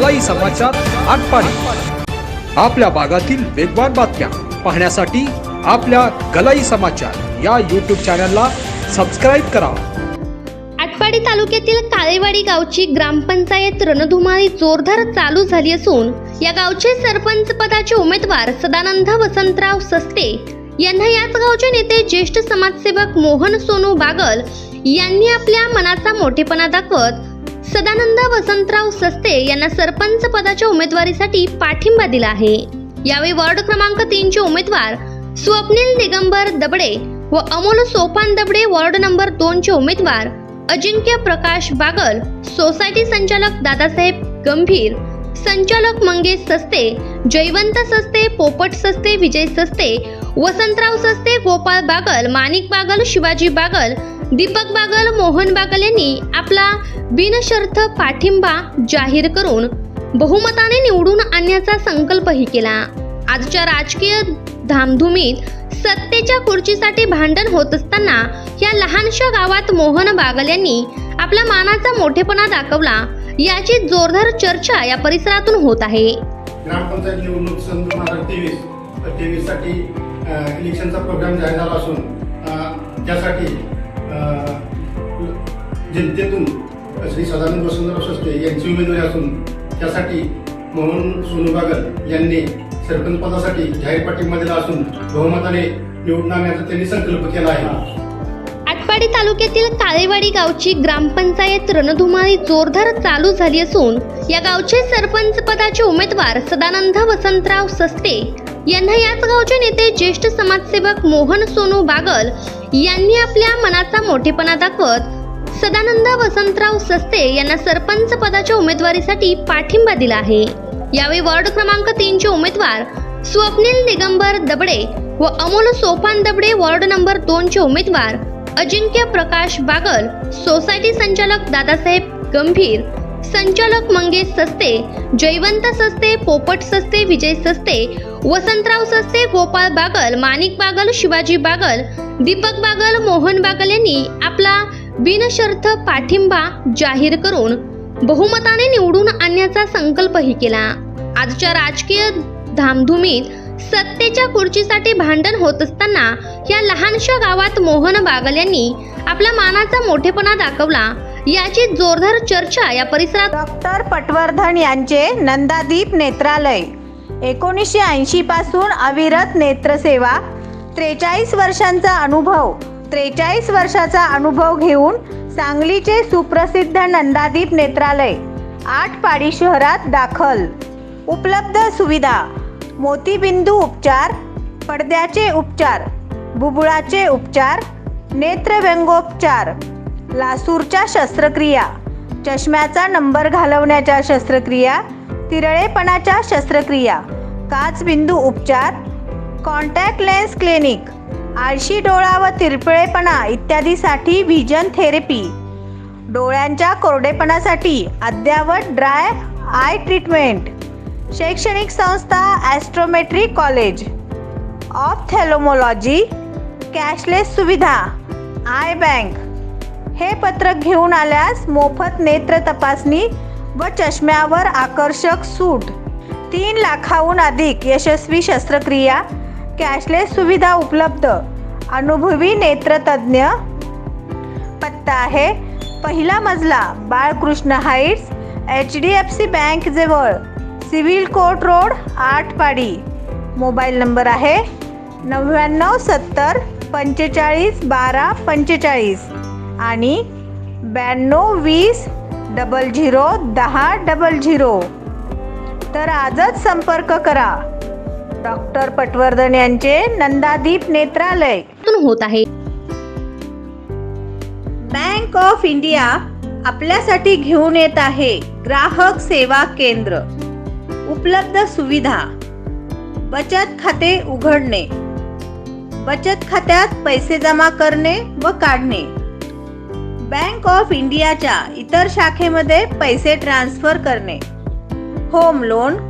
गलाई समाचार आटपाडी. आपल्या भागातील वेगवान बातम्या पाहण्यासाठी आपल्या गलाई समाचार या यूट्यूब चॅनलला सबस्क्राईब करा. आटपाडी तालुक्यातील काळेवाडी गावची ग्रामपंचायत रणधुमाळी जोरदार चालू झाली असून या गावचे सरपंच पदाचे उमेदवार सदानंद वसंतराव सस्ते यांना याच गावचे नेते ज्येष्ठ समाजसेवक मोहन सोनू बागल यांनी आपल्या मनाचा मोठेपणा दाखवत सदानंद वसंतराव सस्ते यांना सरपंच पदाच्या उमेदवारीसाठी पाठिंबा दिला आहे. यावेळी वॉर्ड क्रमांक तीनचे उमेदवार स्वप्नील दिगंबर दबडे व अमोल सोपान दबडे वॉर्ड नंबर दोनचे उमेदवार अजिंक्य प्रकाश बागल सोसायटी संचालक दादासाहेब गंभीर संचालक मंगेश सस्ते जयवंत सस्ते पोपट सस्ते विजय सस्ते वसंतराव सस्ते गोपाळ बागल माणिक बागल शिवाजी बागल दीपक बागल मोहन बागल यांनी आपला बिनशर्त पाठिंबा जाहीर करून बहुमताने निवडून आणण्याचा संकल्पही केला. आजच्या राजकीय धामधुमीत सत्तेच्या खुर्चीसाठी भांडण होत असताना या लहानशा गावात मोहन बागल यांनी आपला मानाचा मोठेपणा दाखवला याची जोरदार चर्चा या परिसरातून होत आहे. ग्रामपंचायत निवडणूक सन दोन हजार तेवीस तेवीससाठी इलेक्शनचा प्रोग्राम जाहीर झाला असून त्यासाठी जनतेतून श्री सदानंद वसंतराव सस्ते यांची उमेदवारी असून त्यासाठी मोहन सोनू बागल यांनी सरपंच पदासाठी जाहीर पाठिंबा दिला असून बहुमताने निवडून आणण्याचा त्यांनी संकल्प केला आहे. आटपाडी तालुक्यातील काळेवाडी गावची ग्रामपंचायत रणधुमाळी जोरदार चालू झाली असून या गावचे सरपंच पदाचे उमेदवार सदानंद वसंतराव सस्ते यांना याच गावचे नेते ज्येष्ठ समाजसेवक मोहन सोनू बागल यांनी आपल्या मनाचा मोठेपणा दाखवत सदानंद वसंतराव सस्ते यांना सरपंच पदाच्या उमेदवारीसाठी पाठिंबा दिला आहे. यावेळी वॉर्ड क्रमांक तीनचे उमेदवार स्वप्नील दिगंबर दबडे व अमोल सोपान दबडे वॉर्ड नंबर दोनचे उमेदवार अजिंक्य प्रकाश बागल सोसायटी संचालक दादासाहेब गंभीर संचालक मंगेश सस्ते जयवंत सस्ते पोपट सस्ते विजय सस्ते वसंतराव सस्ते गोपाळ बागल माणिक बागल शिवाजी बागल दीपक बागल मोहन बागल यांनी आपला बिनशर्त पाठिंबा जाहीर करून बहुमताने निवडून आणण्याचा संकल्पही केला. आजच्या राजकीय धामधुमीत सत्तेच्या खुर्चीसाठी भांडण होत असताना या लहानशा गावात मोहन बागल यांनी आपला मानाचा मोठेपणा दाखवला. याची जोरदार चर्चा या परिसरात डॉक्टर पटवर्धन यांचे नंदादीप नेत्रालय. एकोणीसशे ऐंशी पासून अविरत नेत्रसेवा त्रेचाळीस वर्षांचा अनुभव. त्रेचाळीस वर्षाचा अनुभव घेऊन सांगलीचे सुप्रसिद्ध नंदादीप नेत्रालय आटपाडी शहरात दाखल. उपलब्ध सुविधा. मोतीबिंदू उपचार पडद्याचे उपचार बुबुळाचे उपचार नेत्रव्यंगोपचार लासूरच्या शस्त्रक्रिया चष्म्याचा नंबर घालवण्याच्या शस्त्रक्रिया तिरळेपणाच्या शस्त्रक्रिया काचबिंदू उपचार कॉन्टॅक्ट लेन्स क्लिनिक आळशी डोळा व तिरपळेपणा इत्यादीसाठी व्हिजन थेरपी. डोळ्यांच्या कोरडेपणासाठी अद्यावत ड्राय आय ट्रीटमेंट. शैक्षणिक संस्था ॲस्ट्रोमेट्रिक कॉलेज. ऑप्थॅलोमॉलॉजी कॅशलेस सुविधा आय बँक. हे पत्रक घेऊन आल्यास मोफत नेत्र तपासणी व चष्म्यावर आकर्षक सूट. तीन लाखाहून अधिक यशस्वी शस्त्रक्रिया कॅशलेस सुविधा उपलब्ध. अनुभवी नेत्रतज्ञ. पत्ता आहे पहिला मजला Balkrishna heights H D F C bank जवळ civil court road Atpadi. Mobile number आहे नव्याण्णव सत्तर पंचेचाळीस बारा पंचेचाळीस. आणि ब्याण्णव वीस डबल झिरो दहा डबल झिरो. तर आजच संपर्क करा. डॉक्टर पटवर्धन यांचे नंदादीप नेत्रालय. होत आहे. बँक ऑफ इंडिया आपल्यासाठी घेऊन येत आहे ग्राहक सेवा केंद्र. उपलब्ध सुविधा. बचत खाते उघडणे. बचत खात्यात पैसे जमा करणे व काढणे. बँक ऑफ इंडियाच्या इतर शाखेमध्ये पैसे ट्रान्सफर करणे. Home loan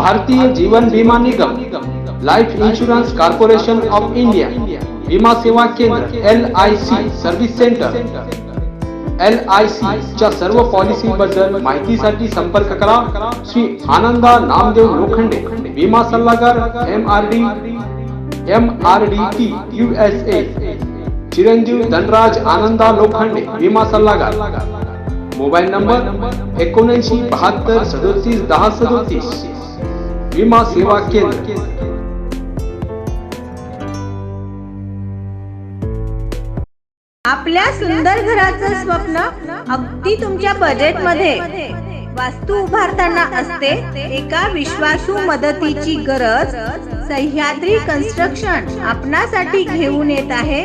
Bharatiya Jeevan Bima Nigam life insurance corporation of India विमा सेवा केंद्र L I C service centre L I C च्या सर्व पॉलिसी बद्दल माहितीसाठी संपर्क करा. श्री आनंदा नामदेव लोखंडे विमा सल्लागार M R D M R D T U S A चिरंजीव धनराज आनंदा लोखंडे विमा सल्लागार. मोबाईल नंबर एकोणऐंशी बहात्तर सदोतीस दहा सदोतीस. विमा सेवा केंद्र. आपल्या सुंदर घराचं स्वप्न अगदी तुमच्या बजेटमध्ये वास्तू उभारताना असते एका विश्वासू मदतीची गरज. सह्याद्री कन्स्ट्रक्शन आपणासाठी घेऊन येत आहे.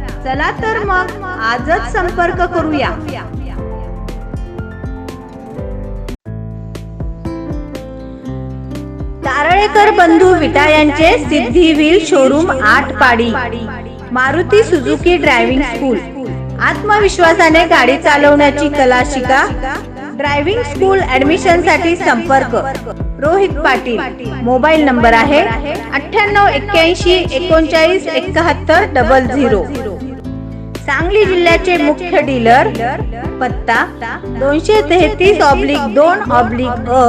चला तर मग आजच संपर्क करूया. तारळेकर बंधू विटा यांचे सिद्धी व्हील शोरूम आठ पाडी मारुती सुझुकी ड्रायव्हिंग स्कूल आत्मविश्वासाने गाडी चालवण्याची कला शिका ड्रायव्हिंग स्कूल ऍडमिशनसाठी संपर्क. रोहित पाटील मोबाईल नंबर आहे अठ्ठ्याण्णव एक्क्याऐंशी एकोणचाळीस एकाहत्तर डबल झिरो सांगली जिल्ह्याचे मुख्य डीलर पत्ता दोनशे तेहतीस ऑब्लिक दोन ऑब्लिक अ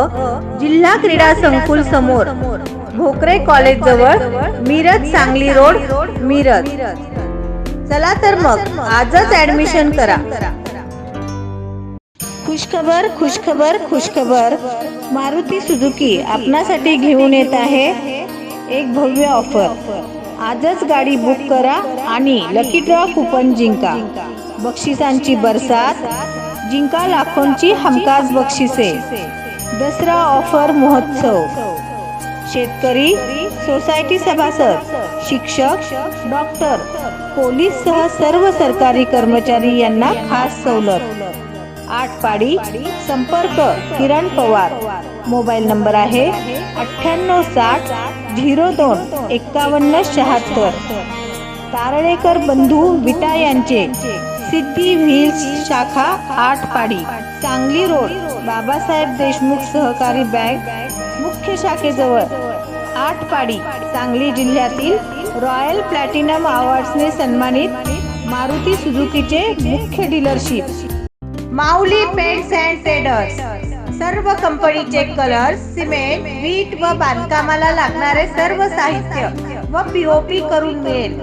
जिल्हा क्रीडा संकुल समोर भोकरे कॉलेज जवळ मिरज सांगली रोड मिरज. चला तर मग आजच ऍडमिशन करा. खुशखबर खुशखबर खुशखबर. मारुती सुझुकी आपणासाठी घेऊन येत आहे एक भव्य ऑफर आजच गाडी बुक करा आणि लकी ड्रॉ कुपन जिंका. बक्षिसांची बरसात जिंका लाखोंची हमखास बक्षिसे. दसरा ऑफर महोत्सव. शेतकरी सोसायटी सभासद शिक्षक डॉक्टर पोलीस सह सर्व सरकारी कर्मचारी यांना खास सवलत. आठ पाडी संपर्क किरण पवार. मोबाईल नंबर आहे अठ्ठ्याण्णव साठ झिरो दोन एक्कावन्न शहात्तर. तारळेकर बंधू विटा यांचे सिद्धी व्हील्स शाखा आठ पाडी सांगली रोड बाबासाहेब देशमुख सहकारी बँक मुख्य शाखेजवळ आठ पाडी सांगली जिल्ह्यातील रॉयल प्लॅटिनम अवॉर्ड्सने सन्मानित मारुती सुझुकीचे मुख्य dealership. Mauli paints and traders सर्व कंपनीचे कलर सिमेंट वीट व बांधकामाला लागणारे सर्व साहित्य व पीओपी करून मिळेल.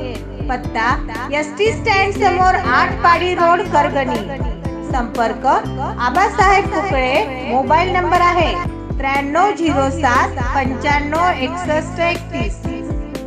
पत्ता एस टी स्टँड समोर आठ पाडी रोड करगणी. संपर्क आबासाहेब कुकळे मोबाईल नंबर आहे त्र्याण्णव झिरो सात पंच्याण्णव एकसष्ट एकतीस.